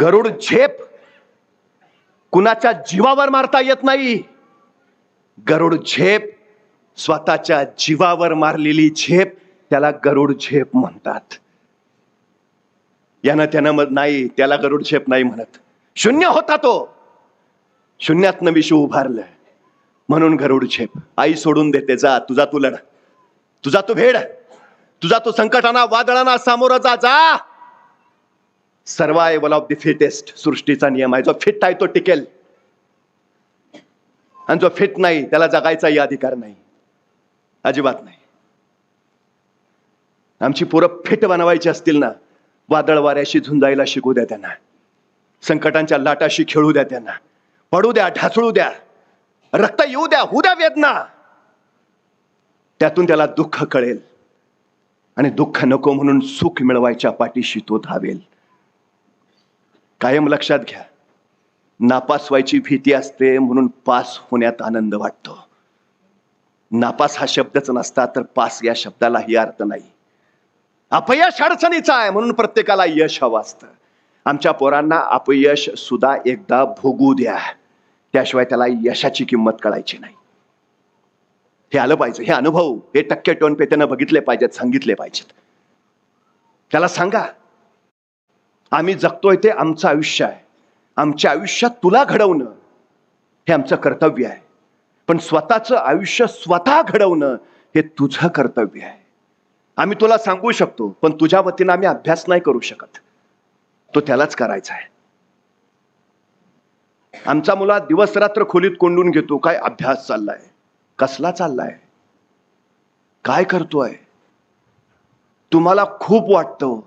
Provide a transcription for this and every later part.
गरुड झेप कुणाच्या जीवावर मारता येत नाही. गरुड झेप स्वतःच्या जीवावर मारलेली झेप त्याला गरुड झेप म्हणतात. यानं त्यानं मग नाही त्याला गरुड झेप नाही म्हणत. शून्य होता तो. शून्यातनं विश्व उभारलं. म्हणून गरुड झेप. आई सोडून देते जा तुझा तू लढ. तुझा तू भेड. तुझा तू संकटाना वादळाना सामोरं जा जा. सर्वायवल ऑफ द फिटेस्ट सृष्टीचा नियम आहे. जो फिट आहे तो टिकेल. आणि जो फिट नाही त्याला जगायचाही अधिकार नाही. अजिबात नाही. आमची पोरं फिट बनवायची असतील ना वादळ वाऱ्याशी झुंजायला शिकू द्या त्यांना. संकटांच्या लाटाशी खेळू द्या त्यांना. पडू द्या ढासळू द्या. रक्त येऊ द्या होऊ द्या वेदना. त्यातून त्याला दुःख कळेल. आणि दुःख नको म्हणून सुख मिळवायच्या पाठीशी तो धावेल. कायम लक्षात घ्या. नापास व्हायची भीती असते म्हणून पास होण्यात आनंद वाटतो. नापास हा शब्दच नसता तर पास या शब्दालाही अर्थ नाही. अपयश अडचणीचा आहे म्हणून प्रत्येकाला यश हवं असतं. आमच्या पोरांना अपयश सुद्धा एकदा भोगू द्या. त्याशिवाय त्याला यशाची किंमत कळायची नाही. हे आलं पाहिजे हे अनुभव हे टक्के टोन पे त्यानं बघितले पाहिजेत सांगितले पाहिजेत. त्याला सांगा आम्ही जगतोय ते आमचं आयुष्य आहे. आमच्या आयुष्यात तुला घडवणं हे आमचं कर्तव्य आहे. पण स्वतःचं आयुष्य स्वतः घडवणं हे तुझं कर्तव्य आहे. आम्ही तुला सांगू शकतो पण तुझ्या वतीनं आम्ही अभ्यास नाही करू शकत. तो त्यालाच करायचा आहे. आमचा मुला दिवस रात्र खोलीत कोंडून घेतो काय अभ्यास चाललाय? कसला चाललाय? काय करतोय? तुम्हाला खूप वाटतं.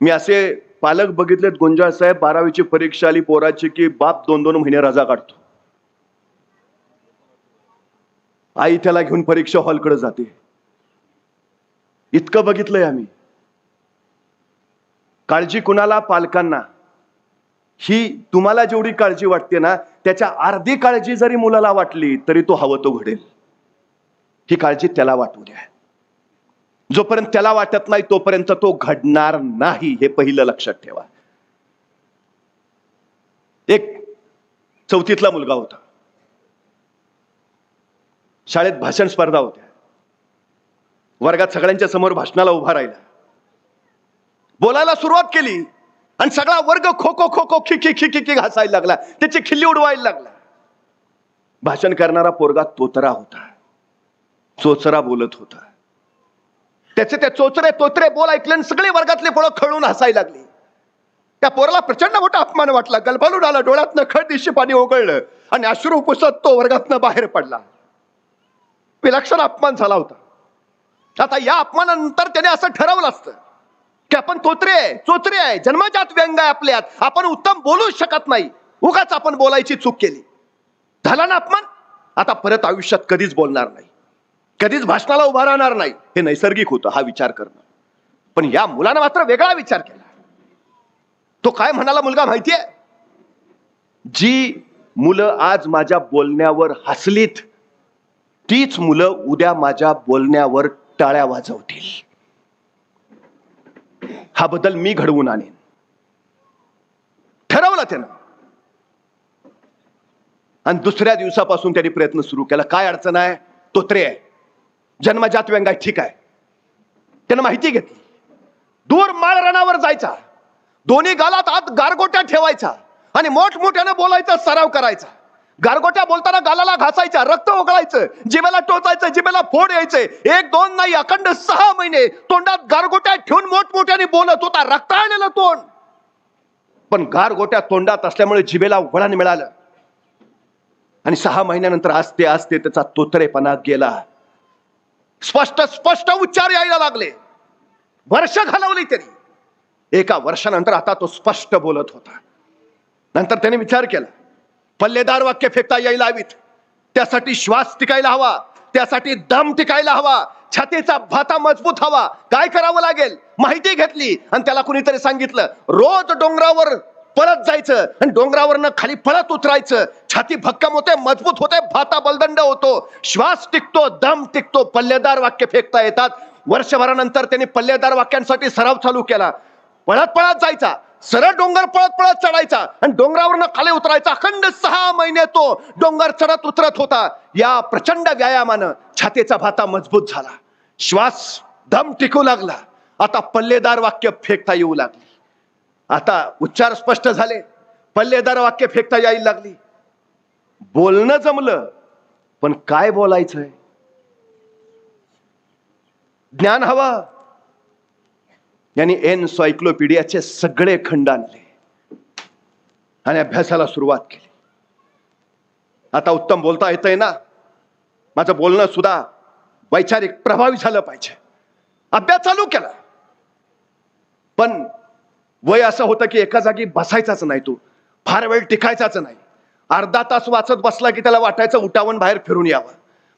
मी असे पालक बघितलेत गुंजाळ साहेब बारावीची परीक्षा आली पोराची की बाप दोन दोन महिने रजा काढतो. आई त्याला घेऊन परीक्षा हॉलकडे जाते. इतकं बघितलंय आम्ही. काळजी कुणाला? पालकांना. ही तुम्हाला जेवढी काळजी वाटते ना त्याच्या अर्धी काळजी जरी मुलाला वाटली तरी तो हवं तो घडेल. ही काळजी त्याला वाटू द्या. जोपर्यंत त्याला वाटत नाही तोपर्यंत तो घडणार नाही हे पहिलं लक्षात ठेवा. एक चौथीतला मुलगा होता. शाळेत भाषण स्पर्धा होत्या. वर्गात सगळ्यांच्या समोर भाषणाला उभा राहिला. बोलायला सुरुवात केली आणि सगळा वर्ग खो खो खो खो खिकी खिकी खी खी खी घासायला लागला. त्याची खिल्ली उडवायला लागला. भाषण करणारा पोरगा तोतरा होता. चोचरा बोलत होता. त्याचे ते चोचरे तोतरे बोल ऐकले सगळे वर्गातले पोळं खळून हसायला लागली. त्या पोराला प्रचंड मोठा अपमान वाटला. गलबलून आला डोळ्यातनं खड दिशी पाणी ओघळलं आणि अश्रू पुसत तो वर्गातनं बाहेर पडला. विलक्षण अपमान झाला होता. आता या अपमानानंतर त्याने असं ठरवलं असतं की आपण तोत्रे आहे चोचरे आहे जन्मजात व्यंग आहे आपल्यात. आपण उत्तम बोलूच शकत नाही. उगाच आपण बोलायची चूक केली. झाला ना अपमान? आता परत आयुष्यात कधीच बोलणार नाही. कधीच भाषणाला उभा राहणार नाही. हे नैसर्गिक होतं हा विचार करणं. पण या मुलानं मात्र वेगळा विचार केला. तो काय म्हणाला मुलगा माहितीये? जी मुलं आज माझ्या बोलण्यावर हसलीत तीच मुलं उद्या माझ्या बोलण्यावर टाळ्या वाजवतील. हा बदल मी घडवून आणेन. ठरवलं त्यानं. आणि दुसऱ्या दिवसापासून त्यांनी प्रयत्न सुरू केला. काय अडचण आहे? तो त्रे आहे. जन्मजात व्यंगाय ठीक आहे. त्यानं माहिती घेतली. दूर माळ जायचा. दोन्ही गालात आत गारगोट्या ठेवायचा आणि मोठमोठ्यानं बोलायचा सराव करायचा. गारगोट्या बोलताना गालाला घासायच्या रक्त ओघळायचं जिभेला टोचायचं जिभेला फोड यायचे. एक दोन नाही अखंड सहा महिने तोंडात गारगोट्या ठेवून मोठमोठ्याने बोलत होता रक्ताळलेलं तोंड. पण गारगोट्या तोंडात असल्यामुळे जिभेला वळण मिळालं. आणि सहा महिन्यानंतर असते आस्ते त्याचा तोतरेपणा गेला. स्पष्ट स्पष्ट उच्चार यायला लागले. वर्ष घालवली त्यांनी एका वर्षानंतर आता तो स्पष्ट बोलत होता. नंतर त्याने विचार केला. पल्लेदार वाक्य फेकता यायला हवीत. त्यासाठी श्वास टिकायला हवा. त्यासाठी दम टिकायला हवा. छातीचा भाता मजबूत हवा. काय करावं लागेल? माहिती घेतली. आणि त्याला कुणीतरी सांगितलं रोज डोंगरावर पळत जायचं. आणि डोंगरावरनं खाली पळत उतरायचं. छाती भक्कम होते मजबूत होते भाता बलदंड होतो. श्वास टिकतो दम टिकतो पल्लेदार वाक्य फेकता येतात. वर्षभरानंतर त्यांनी पल्लेदार वाक्यांसाठी सराव चालू केला. पळत पळत जायचा. सरळ डोंगर पळत पळत चढायचा. आणि डोंगरावरनं खाली उतरायचा. अखंड सहा महिने तो डोंगर चढत उतरत होता. या प्रचंड व्यायामानं छातीचा भाता मजबूत झाला. श्वास दम टिकू लागला. आता पल्लेदार वाक्य फेकता येऊ लागली. आता उच्चार स्पष्ट झाले. पल्लेदार वाक्य फेकता यायला लागली. बोलणं जमलं पण काय बोलायचंय? ज्ञान हवं. यांनी एनसायक्लोपीडियाचे सगळे खंड आणले. आणि अभ्यासाला सुरुवात केली. आता उत्तम बोलता येतंय ना? माझं बोलणं सुद्धा वैचारिक प्रभावी झालं पाहिजे. अभ्यास चालू केला. पण वय असं होतं की एका जागी बसायचाच नाही तू. फार वेळ टिकायचाच नाही. अर्धा तास वाचत बसला की त्याला वाटायचं उठावून बाहेर फिरून यावं.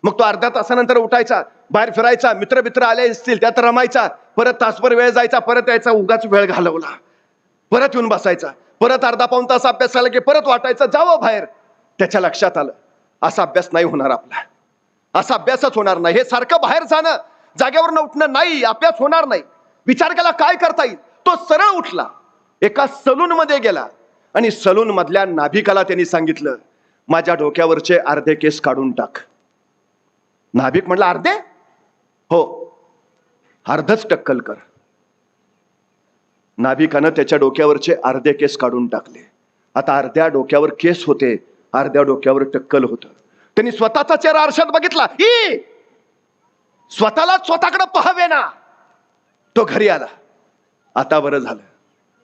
मग तो अर्धा तासानंतर उठायचा बाहेर फिरायचा मित्र मित्र आले असतील त्यात रमायचा परत तासभर वेळ जायचा परत यायचा उगाच वेळ घालवला. परत येऊन बसायचा परत अर्धा पाऊन तास अभ्यास झाला की परत वाटायचं जावं बाहेर. त्याच्या लक्षात आलं असा अभ्यास नाही होणार आपला. असा अभ्यासच होणार नाही. हे सारखं बाहेर जाणं जागेवर उठणं नाही अभ्यास होणार नाही. विचार केला काय करता येईल? तो सरळ उठला. एका सलून मध्ये गेला. आणि सलून मधल्या नाभिकाला त्यांनी सांगितलं माझ्या डोक्यावरचे अर्धे केस काढून टाक. नाभिक म्हटलं अर्धे? हो. अर्धच टक्कल कर. नाभिकानं त्याच्या डोक्यावरचे अर्धे केस काढून टाकले. आता अर्ध्या डोक्यावर केस होते अर्ध्या डोक्यावर टक्कल होत. त्यांनी स्वतःचा चेहरा आरशात बघितला. ई! स्वतःला स्वतःकडे पहावे ना. तो घरी आला. आता बरं झालं.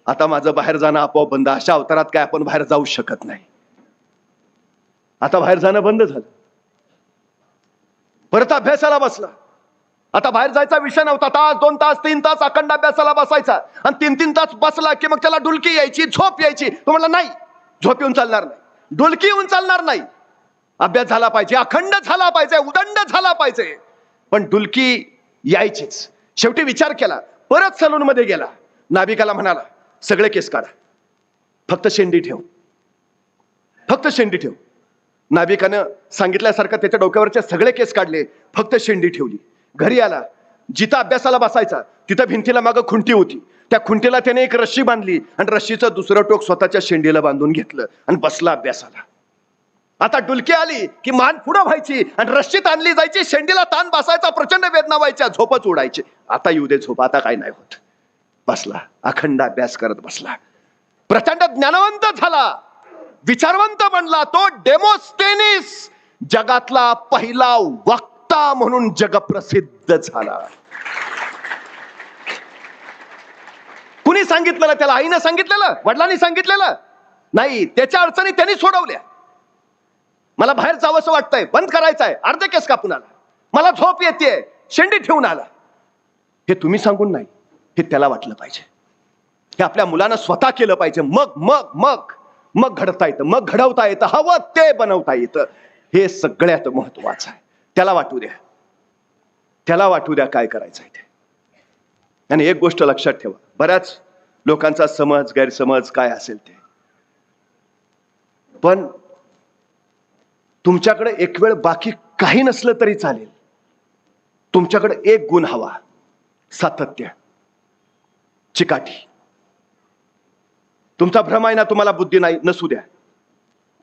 आता माझं बाहेर जाणं आपोआप बंद. अशा अवतारात काय आपण बाहेर जाऊ शकत नाही. आता बाहेर जाणं बंद झालं. परत अभ्यासाला बसला. आता बाहेर जायचा विषय नव्हता. तास दोन तास तीन तास अखंड अभ्यासाला बसायचा. आणि तीन तीन तास बसला की मग त्याला डुलकी यायची झोप यायची. तो म्हणला नाही झोप येऊन चालणार नाही. डुलकी येऊन चालणार नाही. अभ्यास झाला पाहिजे. अखंड झाला पाहिजे. उदंड झाला पाहिजे. पण डुलकी यायचीच. शेवटी विचार केला. परत सलून मध्ये गेला. नाभिकाला म्हणाला सगळे केस काढा. फक्त शेंडी ठेव. फक्त शेंडी ठेव. नाभिकानं सांगितल्यासारखं त्याच्या डोक्यावरचे सगळे केस काढले फक्त शेंडी ठेवली. घरी आला जिथं अभ्यासाला बसायचा तिथं भिंतीला मागं खुंटी होती. त्या खुंटीला त्याने एक रश्शी बांधली आणि रश्शीचं दुसरं टोक स्वतःच्या शेंडीला बांधून घेतलं आणि बसला अभ्यासाला. आता डुलकी आली की मान पुढं व्हायची आणि रश्शीत आणली जायची शेंडीला ताण बसायचा प्रचंड वेदना व्हायच्या झोपच उडायची. आता येऊ दे झोप आता काय नाही होत. बसला अखंड अभ्यास करत बसला. प्रचंड ज्ञानवंत झाला. विचारवंत बनला तो डेमोस्टेनिस जगातला पहिला वक्ता म्हणून जगप्रसिद्ध झाला. कुणी सांगितलेलं त्याला आईनं सांगितलेलं वडिलांनी सांगितलेलं? नाही त्याच्या अडचणी त्यांनी सोडवल्या. मला बाहेर जावंसं वाटतंय बंद करायचं आहे अर्धे केस कापून आला. मला झोप येते शेंडी ठेवून आला. हे तुम्ही सांगून नाही. हे त्याला वाटलं पाहिजे. हे आपल्या मुलानं स्वतः केलं पाहिजे. मग मग मग मग घडता येतं मग घडवता येतं हवं ते बनवता येतं. हे सगळ्यात महत्वाचं आहे. त्याला वाटू द्या. त्याला वाटू द्या काय करायचं आहे ते. आणि एक गोष्ट लक्षात ठेवा. बऱ्याच लोकांचा समज गैरसमज काय असेल ते. पण तुमच्याकडे एक वेळ बाकी काही नसलं तरी चालेल. तुमच्याकडे एक गुण हवा. सातत्य. चिकाटी. तुमचा भ्रम आहे ना तुम्हाला बुद्धी नाही नसू द्या.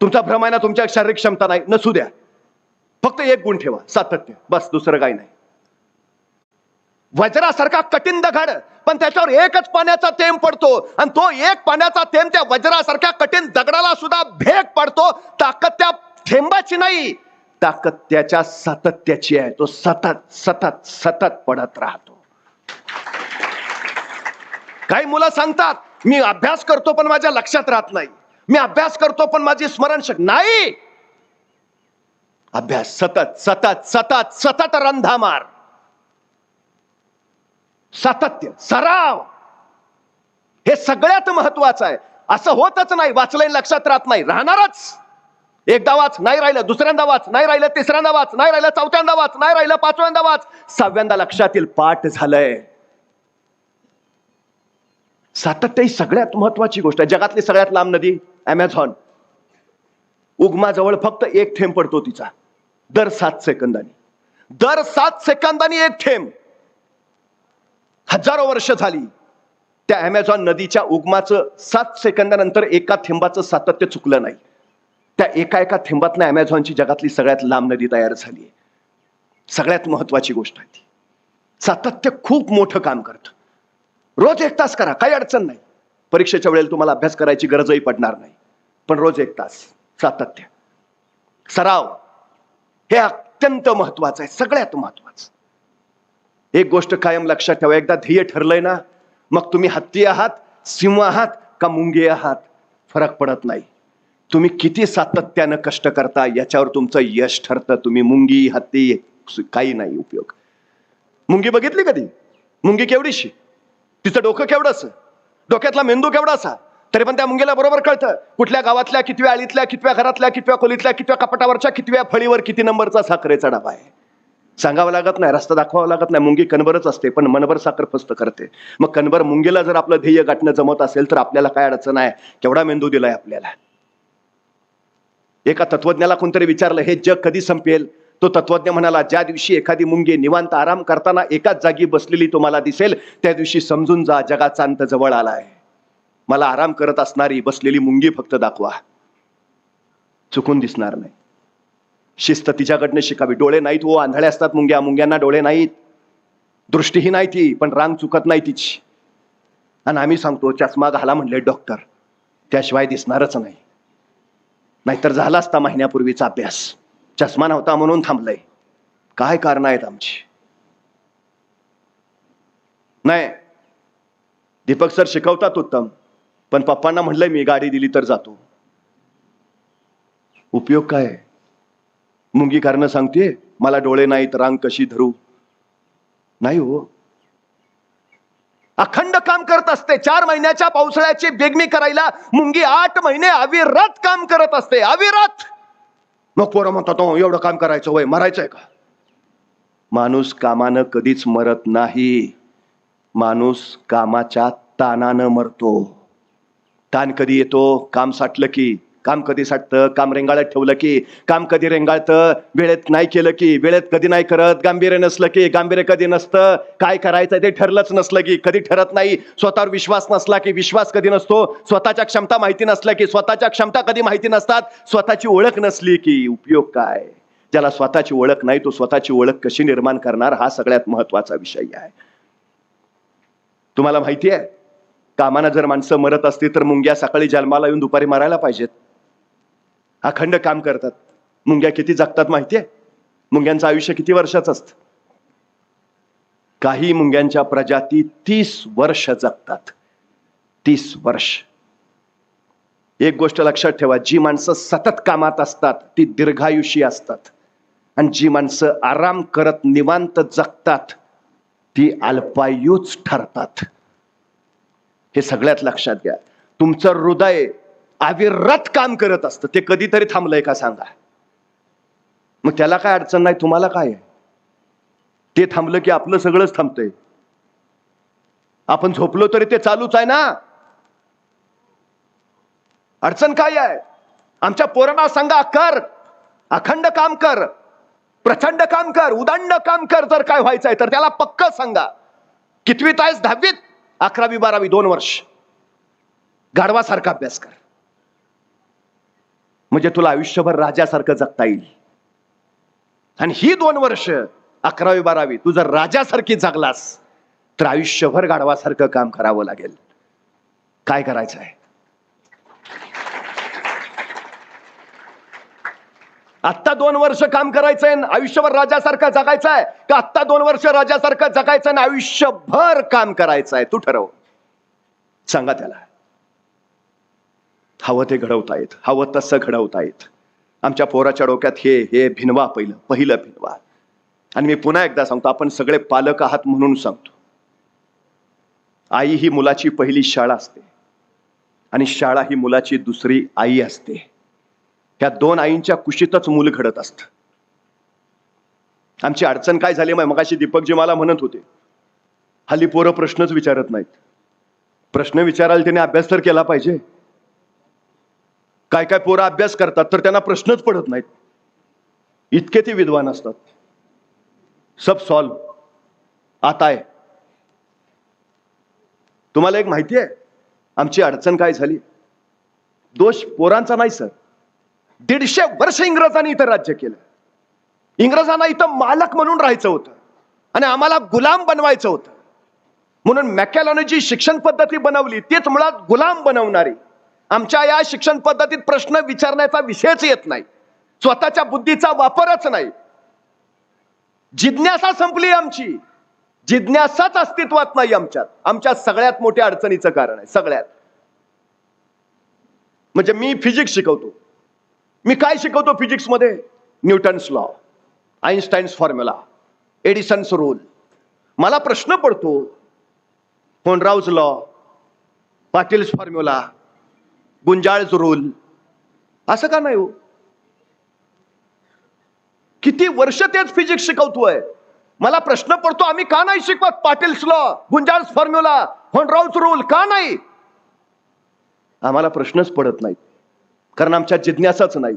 तुमचा भ्रम आहे ना तुमच्या शारीरिक क्षमता नाही नसू द्या. फक्त एक गुण ठेवा सातत्य. बस दुसरं काही नाही. वज्रासारखा कठीण दगड पण त्याच्यावर एकच पाण्याचा थेंब पडतो. आणि तो एक पाण्याचा थेंब त्या वज्रासारख्या कठीण दगडाला सुद्धा भेग पडतो. ताकद त्या थेंबाची नाही. ताकद त्याच्या सातत्याची आहे. तो सतत सतत सतत पडत राहतो. काही मुलं सांगतात मी अभ्यास करतो पण माझ्या लक्षात राहत नाही. मी अभ्यास करतो पण माझी स्मरण शक नाही. अभ्यास सतत सतत सतत सतत रंधामार सातत्य सराव. हे सगळ्यात महत्वाचं आहे. असं होतच नाही. वाचलंय लक्षात राहत नाही. राहणारच. एकदा वाच नाही राहिलं दुसऱ्यांदा वाच नाही राहिलं तिसऱ्यांदा वाच नाही राहिलं चौथ्यांदा वाच नाही राहिलं पाचव्यांदा वाच. सहाव्यांदा लक्षात येईल पाठ झालंय. सातत्य ही सगळ्यात महत्वाची गोष्ट आहे. जगातली सगळ्यात लांब नदी अमेझॉन उगमाजवळ फक्त एक थेंब पडतो तिचा. दर सात सेकंदानी. दर सात सेकंदानी एक थेंब. हजारो वर्ष झाली त्या अमेझॉन नदीच्या उगमाचं सात सेकंदानंतर एका थेंबाचं सातत्य चुकलं नाही. त्या एका एका थेंबातनं अमेझॉनची जगातली सगळ्यात लांब नदी तयार झाली आहे. सगळ्यात महत्वाची गोष्ट आहे ती. सातत्य खूप मोठं काम करतं. रोज एक तास करा काही अडचण नाही. परीक्षेच्या वेळेला तुम्हाला अभ्यास करायची गरजही पडणार नाही. पण रोज एक तास सातत्य. सराव हे अत्यंत महत्वाचं आहे सगळ्यात महत्वाचं एक गोष्ट कायम लक्षात ठेवा एकदा ध्येय ठरलंय ना मग तुम्ही हत्ती आहात सिंह आहात का मुंगी आहात फरक पडत नाही. तुम्ही किती सातत्यानं कष्ट करता याच्यावर तुमचं यश ठरतं तुम्ही मुंगी हत्ती काही नाही उपयोग. मुंगी बघितली कधी? मुंगी केवढीशी? तिचं डोकं केवढंच डोक्यातला मेंदू केवढा असा? तरी पण त्या मुंगीला बरोबर कळतं. कुठल्या गावातल्या कितव्या आळीतल्या कितव्या घरातल्या कितव्या खोलीतल्या कितव्या कपाटावरच्या कितव्या फळीवर किती नंबरचा साखरेचा डबा आहे? सांगावं लागत नाही रस्ता दाखवावा लागत नाही. मुंगी कणबरच असते पण मनभर साखर फस्त करते. मग कणबर मुंगीला जर आपलं ध्येय गाठणं जमत असेल तर आपल्याला काय अडचण आहे? केवढा मेंदू दिलाय आपल्याला? एका तत्वज्ञाला कोणतरी विचारलं हे जग कधी संपेल? तो तत्वज्ञ म्हणाला ज्या दिवशी एखादी मुंगी निवांत आराम करताना एकाच जागी बसलेली तुम्हाला दिसेल त्या दिवशी समजून जा जगाचा अंत जवळ आलाय. मला आराम करत असणारी बसलेली मुंगी फक्त दाखवा. चुकून दिसणार नाही. शिस्त तिच्याकडनं शिकावी. डोळे नाहीत हो आंधळे असतात मुंग्या. मुंग्यांना डोळे नाहीत. दृष्टीही नाही ती पण रांग चुकत नाही तिची. आणि आम्ही सांगतो चष्मा घाला म्हणले डॉक्टर त्याशिवाय दिसणारच नाही. नाहीतर झाला असता महिन्यापूर्वीचा अभ्यास. चष्मा नव्हता म्हणून थांबलंय. काय कारण आहेत आमची? नाही दीपक सर शिकवतात उत्तम पण पप्पांना म्हणलंय मी गाडी दिली तर जातो. उपयोग काय? मुंगी कारण सांगते मला डोळे नाहीत रांग कशी धरू? नाही हो. अखंड काम करत असते चार महिन्याच्या पावसाळ्याची बेगमी करायला मुंगी आठ महिने अविरत काम करत असते अविरत! मग पोरं म्हणतात एवढं काम करायचं वय मरायचंय का? माणूस कामानं कधीच मरत नाही. माणूस कामाच्या तानानं मरतो. ताण कधी येतो? काम साठलं की. काम कधी साठतं? काम रेंगाळत ठेवलं की? काम कधी रेंगाळतं? वेळेत नाही केलं की? वेळेत कधी नाही करत? गांभीर्य नसलं की? गांभीर्य कधी नसतं? काय करायचं ते ठरलंच नसलं की? कधी ठरत नाही? स्वतःवर विश्वास नसला की विश्वास कधी नसतो? स्वतःच्या क्षमता माहिती नसल्या की? स्वतःच्या क्षमता कधी माहिती नसतात? स्वतःची ओळख नसली की? उपयोग काय? ज्याला स्वतःची ओळख नाही तो स्वतःची ओळख कशी निर्माण करणार? हा सगळ्यात महत्त्वाचा विषय आहे. तुम्हाला माहिती आहे? कामानं जर माणसं मरत असतील तर मुंग्या सकाळी जन्माला येऊन दुपारी मरायला पाहिजेत. अखंड काम करतात. मुंग्या किती जगतात माहितीये? मुंग्यांचं आयुष्य किती वर्षाचं असतं? काही मुंग्यांच्या प्रजाती तीस वर्ष जगतात. तीस वर्ष. एक गोष्ट लक्षात ठेवा जी माणसं सतत कामात असतात ती दीर्घायुषी असतात. आणि जी माणसं आराम करत निवांत जगतात ती अल्पायूच ठरतात. हे सगळ्यात लक्षात घ्या. तुमचं हृदय अविरत काम करत असतं. ते कधीतरी थांबलंय का सांगा? मग त्याला काय अडचण नाही तुम्हाला काय आहे? ते थांबलं की आपलं सगळंच थांबतंय. आपण झोपलो तरी ते चालूच आहे ना? अडचण काय आहे? आमच्या पोरांना सांगा कर. अखंड काम कर. प्रचंड काम कर. उदंड काम कर जर काय व्हायचंय तर त्याला पक्क सांगा. कितवीत आहेस दहावीत? अकरावी बारावी दोन वर्ष. गाढवासारखा अभ्यास कर. म्हणजे तुला आयुष्यभर राजासारखं जगता येईल. आणि ही दोन वर्ष अकरावी बारावी तू जर राजासारखी जगलास तर आयुष्यभर गाढवासारखं काम करावं लागेल. काय करायचं आहे आत्ता दोन वर्ष काम करायचंय आयुष्यभर राजासारखं जगायचं आहे का आत्ता दोन वर्ष राजासारखं जगायचं आणि आयुष्यभर काम करायचं आहे तू ठरव. सांगा त्याला. हवं ते घडवतायत हवं तसं घडवतायत. आमच्या पोराच्या डोक्यात हे हे भिनवा पहिलं पहिलं भिनवा. आणि मी पुन्हा एकदा सांगतो आपण सगळे पालक आहात म्हणून सांगतो. आई ही मुलाची पहिली शाळा असते. आणि शाळा ही मुलाची दुसरी आई असते. ह्या दोन आईंच्या कुशीतच मूल घडत असत. आमची अडचण काय झाली मग मगाशी दीपकजी मला म्हणत होते. हल्ली पोरं प्रश्नच विचारत नाहीत. प्रश्न विचारायला त्याने अभ्यास तर केला पाहिजे. काय काय पोरं अभ्यास करतात तर त्यांना प्रश्नच पडत नाहीत. इतके ते विद्वान असतात. सब सॉल्व आता आहे. तुम्हाला एक माहिती आहे? आमची अडचण काय झाली? दोष पोरांचा नाही सर. दीडशे वर्ष इंग्रजांनी इथं राज्य केलं. इंग्रजांना इथं मालक म्हणून राहायचं होतं. आणि आम्हाला गुलाम बनवायचं होतं. म्हणून मॅकॅलॉने जी शिक्षण पद्धती बनवली. तेच मुळात गुलाम बनवणारी. आमच्या या शिक्षण पद्धतीत प्रश्न विचारण्याचा विषयच येत नाही. स्वतःच्या बुद्धीचा वापरच नाही. जिज्ञासा संपली आमची. जिज्ञासाच अस्तित्वात नाही आमच्यात. आमच्या सगळ्यात मोठ्या अडचणीचं कारण आहे सगळ्यात. म्हणजे मी फिजिक्स शिकवतो. मी काय शिकवतो फिजिक्समध्ये Newton's law Einstein's formula Edison's rule मला प्रश्न पडतो. Honrao's law Patil's formula Gunjal rule असं का नाही हो? किती वर्ष तेच फिजिक्स शिकवतोय. मला प्रश्न पडतो आम्ही का नाही शिकवत Patil's law Gunjal formula Honrao's rule का नाही? आम्हाला प्रश्नच पडत नाही कारण आमच्या जिज्ञासाच नाही.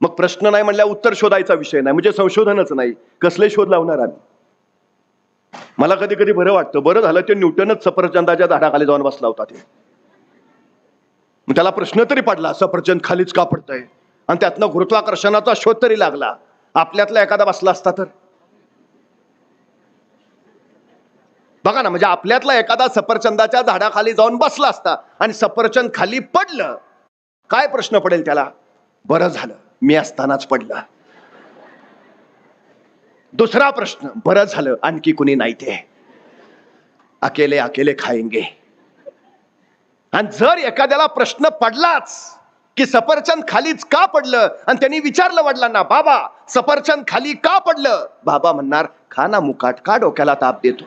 मग प्रश्न नाही म्हणल्या उत्तर शोधायचा विषय नाही म्हणजे संशोधनच नाही. कसले शोध लावणार आम्ही? मला कधी कधी बरं वाटतं बरं झालं ते न्यूटनच सफरचंदाच्या झाडाखाली जाऊन बसला होता ते. मग त्याला प्रश्न तरी पडला सफरचंद खालीच का पडतंय? आणि त्यातनं गुरुत्वाकर्षणाचा शोध तरी लागला. आपल्यातला एखादा बसला असता तर? बघा ना म्हणजे आपल्यातला एखादा सफरचंदाच्या झाडाखाली जाऊन बसला असता आणि सफरचंद खाली पडलं काय प्रश्न पडेल त्याला? बरं झालं मी असतानाच पडलं. दुसरा प्रश्न बरं झालं आणखी कुणी नाही ते. अकेले अकेले खाएंगे आणि जर एखाद्याला प्रश्न पडलाच की सफरचंद खालीच का पडलं? आणि त्यांनी विचारलं वडिलांना बाबा सफरचंद खाली का पडलं? बाबा म्हणणार खा ना मुकाट का डोक्याला ताप देतो?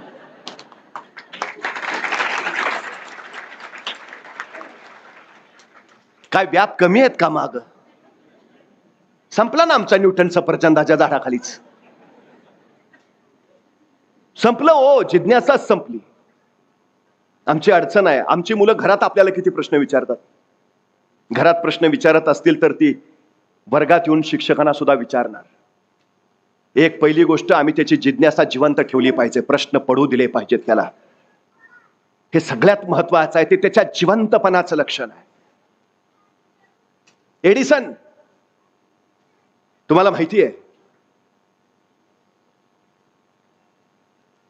काय व्याप कमी आहेत का माग? संपला ना आमचा न्यूटन सफरचंदाच्या झाडाखालीच? संपलं ओ जिज्ञासाच संपली. आमची अडचण आहे. आमची मुलं घरात आपल्याला किती प्रश्न विचारतात? घरात प्रश्न विचारत असतील तर ती वर्गात येऊन शिक्षकांना सुद्धा विचारणार. एक पहिली गोष्ट आम्ही त्याची जिज्ञासा जिवंत ठेवली पाहिजे. प्रश्न पडू दिले पाहिजेत त्याला. हे सगळ्यात महत्वाचं आहे. ते त्याच्या जिवंतपणाचं लक्षण आहे. एडिसन तुम्हाला माहिती आहे?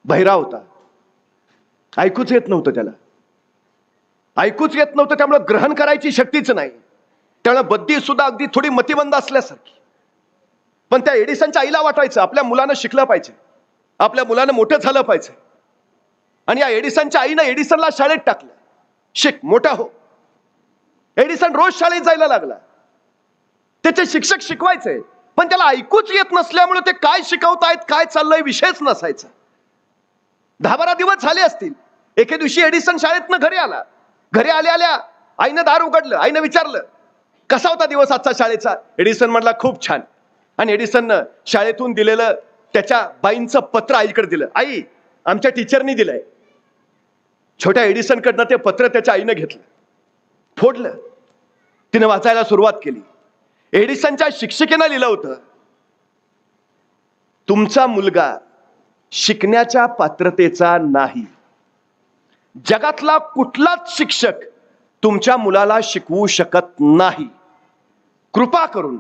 बहिरा होता. ऐकूच येत नव्हतं त्याला. ऐकूच येत नव्हतं त्यामुळे ग्रहण करायची शक्तीच नाही. त्यामुळे बद्दी सुद्धा अगदी थोडी मतिबंद असल्यासारखी. पण त्या एडिसनच्या आईला वाटायचं आपल्या मुलानं शिकलं पाहिजे. आपल्या मुलानं मोठं झालं पाहिजे. आणि या एडिसनच्या आईनं एडिसनला शाळेत टाकलं. शिक मोठा हो. एडिसन रोज शाळेत जायला लागला. त्याचे शिक्षक शिकवायचे पण त्याला ऐकूच येत नसल्यामुळे ते काय शिकवतायत काय चाललंय विषयच नसायचा. दहा बारा दिवस झाले असतील. एके दिवशी एडिसन शाळेतनं घरी आला. घरी आल्या आल्या आईनं दार उघडलं आईनं विचारलं कसा होता दिवस आजचा शाळेचा? एडिसन म्हटला खूप छान. आणि एडिसननं शाळेतून दिलेलं त्याच्या बाईंचं पत्र आईकडे दिलं. आई आमच्या टीचरनी दिलंय. छोट्या एडिसनकडनं ते पत्र त्याच्या आईनं घेतलं. फोडलं. तिनं वाचायला सुरुवात केली. एडिसनच्या शिक्षिकेनं लिहिलं होतं तुमचा मुलगा शिकण्याच्या पात्रतेचा नाही. जगातला कुठलाच शिक्षक तुमच्या मुलाला शिकवू शकत नाही. कृपा करून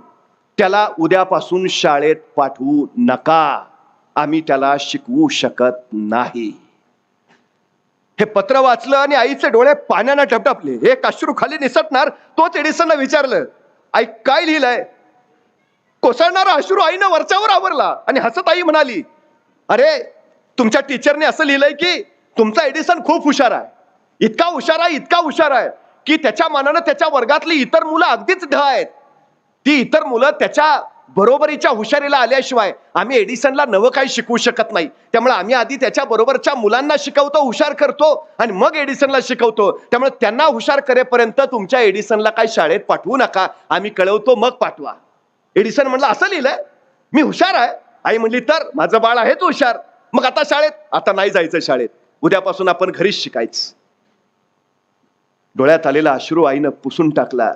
त्याला उद्यापासून शाळेत पाठवू नका. आम्ही त्याला शिकवू शकत नाही. हे पत्र वाचलं आणि आईचे डोळे पाण्यानं टपटपले. हे अश्रू खाली निसटणार तोच एडिसनला विचारलं. आई काय लिहिलंय? कोसळणारा अश्रू आईनं वरच्यावर आवरला आणि हसत आई म्हणाली अरे तुमच्या टीचरने असं लिहिलंय की तुमचा एडिसन खूप हुशार आहे. इतका हुशार आहे इतका हुशार आहे की त्याच्या मानानं त्याच्या वर्गातली इतर मुलं अगदीच ढ आहेत. ती इतर मुलं त्याच्या बरोबरीच्या हुशारीला आल्याशिवाय आम्ही एडिसनला नवं काही शिकवू शकत नाही. त्यामुळे आम्ही आधी त्याच्या बरोबरच्या मुलांना शिकवतो हुशार करतो आणि मग एडिसनला शिकवतो. त्यामुळे त्यांना हुशार करेपर्यंत तुमच्या एडिसनला काही शाळेत पाठवू नका. आम्ही कळवतो मग पाठवा. एडिसन म्हणलं असं लिहिलंय? मी हुशार आहे? आई म्हणली तर माझं बाळ आहे तू हुशार. मग आता शाळेत? आता नाही जायचं शाळेत. उद्यापासून आपण घरीच शिकायचं. डोळ्यात आलेला अश्रू आईनं पुसून टाकला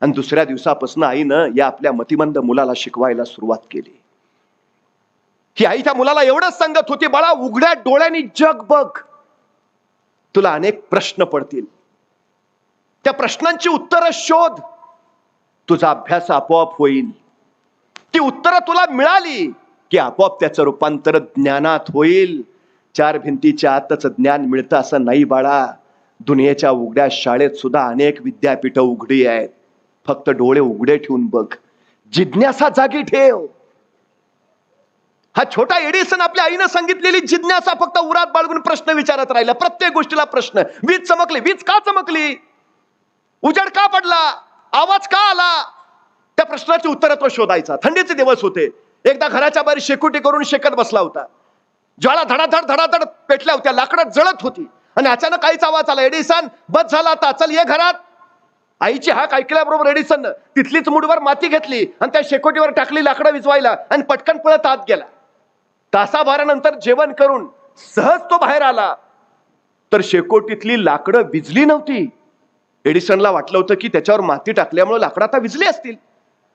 आणि दुसऱ्या दिवसापासून आईनं या आपल्या मतिमंद मुलाला शिकवायला सुरुवात केली. ही आई त्या मुलाला एवढंच सांगत होती बाळा उघड्या डोळ्यांनी जग बघ. तुला अनेक प्रश्न पडतील. त्या प्रश्नांची उत्तरं शोध. तुझा अभ्यास आपोआप होईल. ती उत्तरं तुला मिळाली. की आपोआप त्याचं रूपांतर ज्ञानात होईल. चार भिंतीच्या आतच ज्ञान मिळतं असं नाही बाळा. दुनियेच्या उघड्या शाळेत सुद्धा अनेक विद्यापीठं उघडी आहेत. फक्त डोळे उघडे ठेवून बघ. जिज्ञासा जागी ठेव. हा छोटा एडिसन आपल्या आईनं सांगितलेली जिज्ञासा फक्त उरात बाळगून प्रश्न विचारत राहिला. प्रत्येक गोष्टीला प्रश्न. वीज चमकली. वीज का चमकली? उजेड का पडला? आवाज का आला? त्या प्रश्नाची उत्तरं तो शोधायचा. थंडीचे दिवस होते. एकदा घराच्या बाहेर शेकोटी करून शेकत बसला होता. ज्वाळा धडाधड धडाधड पेटल्या होत्या लाकडं जळत होती. आणि अचानक काहीच आवाज आला एडिसन बस झाला आता चल ये घरात. आईची हाक ऐकल्याबरोबर एडिसन तिथलीच मुडवर माती घेतली आणि त्या शेकोटीवर टाकली लाकडं विजवायला आणि पटकन पळत आत गेला. तासाभरानंतर जेवण करून सहज तो बाहेर आला. तर शेकोटीतली लाकडं विजली नव्हती. एडिसनला वाटलं होतं की त्याच्यावर माती टाकल्यामुळे लाकडं आता विजली असतील.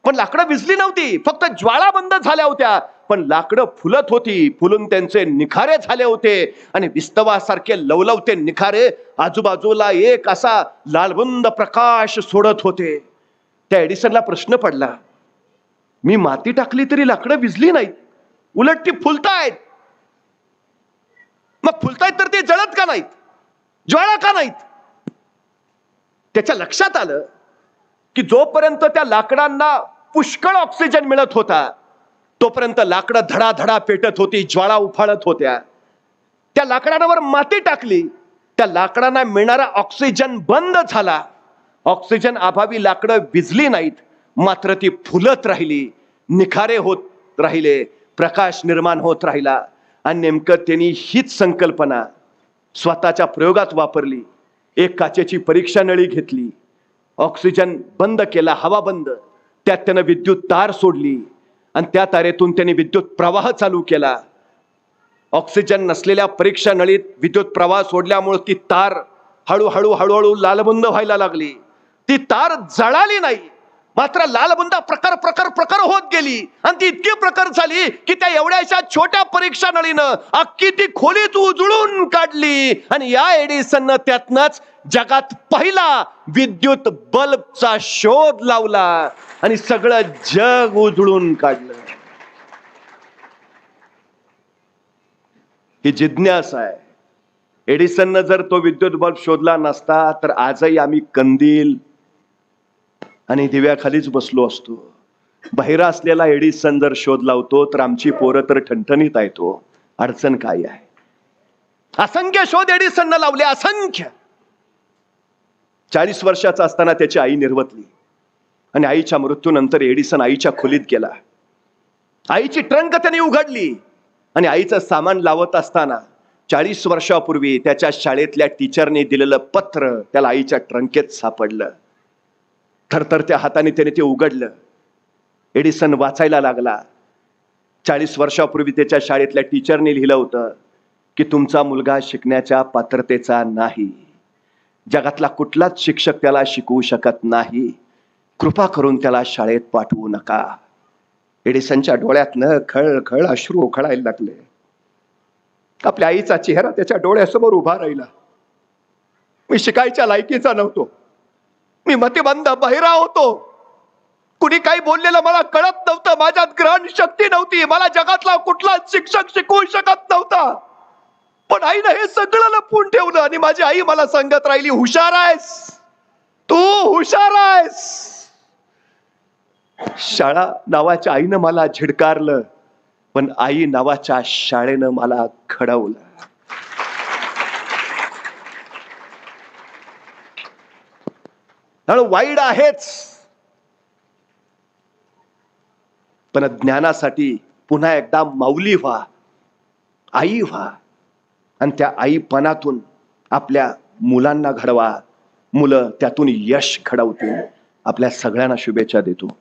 पण लाकडं विजली नव्हती. फक्त ज्वाळा बंद झाल्या होत्या. पण लाकडं फुलत होती. फुलून त्यांचे निखारे झाले होते. आणि विस्तवासारखे लवलवते निखारे आजूबाजूला एक असा लालबंद प्रकाश सोडत होते. त्या एडिसनला प्रश्न पडला मी माती टाकली तरी लाकडं विजली नाहीत. उलट ती फुलतायत. मग फुलतायत तर ते जळत का नाहीत? ज्वाळा का नाहीत? त्याच्या लक्षात आलं की जोपर्यंत त्या लाकडांना पुष्कळ ऑक्सिजन मिळत होता तोपर्यंत लाकडं धडाधडा पेटत होती ज्वाळा उफाळत होत्या. त्या लाकडांवर माती टाकली. त्या लाकडांना मिळणारा ऑक्सिजन बंद झाला. ऑक्सिजन अभावी लाकडं विजली नाहीत मात्र ती फुलत राहिली निखारे होत राहिले प्रकाश निर्माण होत राहिला. आणि नेमकं त्यांनी हीच संकल्पना स्वतःच्या प्रयोगात वापरली. एक काचेची परीक्षा नळी घेतली. ऑक्सिजन बंद केला हवा बंद. त्यात त्यानं विद्युत तार सोडली आणि त्या तारेतून त्यांनी विद्युत प्रवाह चालू केला. ऑक्सिजन नसलेल्या परीक्षा नळीत विद्युत प्रवाह सोडल्यामुळे ती तार हळूहळू हळूहळू लालबंद व्हायला लागली. ती तार जळाली नाही. मात्र लालबुंदा प्रकार प्रकार प्रकार होत गेली. आणि ती इतकी प्रकार झाली की त्या एवढ्याशा छोट्या परीक्षा नळीनं अख्खी ती खोलीत उजळून काढली. आणि या एडिसननं त्यातनच जगात पहिला विद्युत बल्बचा शोध लावला. आणि सगळं जग उजळून काढलं. ही जिज्ञासा आहे. एडिसननं जर तो विद्युत बल्ब शोधला नसता तर आजही आम्ही कंदील आणि दिव्याखालीच बसलो असतो. बहिरा असलेला एडिसन जर शोध लावतो तर आमची पोरं तर ठणठणीत आहे तो हो. अडचण काय आहे? असंख्य शोध एडिसननं लावले असंख्य. चाळीस वर्षाचा असताना त्याची आई निर्वतली. आणि आईच्या मृत्यूनंतर एडिसन आईच्या खोलीत गेला. आईची ट्रंक त्याने उघडली. आणि आईचं सामान लावत असताना चाळीस वर्षापूर्वी त्याच्या शाळेतल्या टीचरने दिलेलं पत्र त्याला आईच्या ट्रंकेत सापडलं. थरथरत्या हाताने त्याने ते उघडलं. एडिसन वाचायला लागला. चाळीस वर्षापूर्वी त्याच्या शाळेतल्या टीचरने लिहिलं होतं की तुमचा मुलगा शिकण्याच्या पात्रतेचा नाही. जगातला कुठलाच शिक्षक त्याला शिकवू शकत नाही. कृपा करून त्याला शाळेत पाठवू नका. एडिसनच्या डोळ्यातनं खळ खळ अश्रू ओखळायला लागले. आपल्या आईचा चेहरा त्याच्या डोळ्यासमोर उभा राहिला. मी शिकायच्या लायकीचा नव्हतो. मी मतिबंद बहिरा होतो. कुणी काही बोललेलं मला कळत नव्हतं. माझ्यात ग्रहण शक्ती नव्हती. मला जगातला कुठलाच शिक्षक शिकवू शकत नव्हता. पण आईनं हे सगळं लपवून ठेवलं आणि माझी आई मला सांगत राहिली हुशार आहेस. तू हुशार आहेस. शाळा नावाच्या आईनं मला झिडकारलं पण आई नावाच्या शाळेनं मला घडवलं त्यामुळे वाईट आहेच. पण ज्ञानासाठी पुन्हा एकदा माऊली व्हा आई व्हा आणि त्या आईपणातून आपल्या मुलांना घडवा. मुलं त्यातून यश घडवतील. आपल्या सगळ्यांना शुभेच्छा देतो.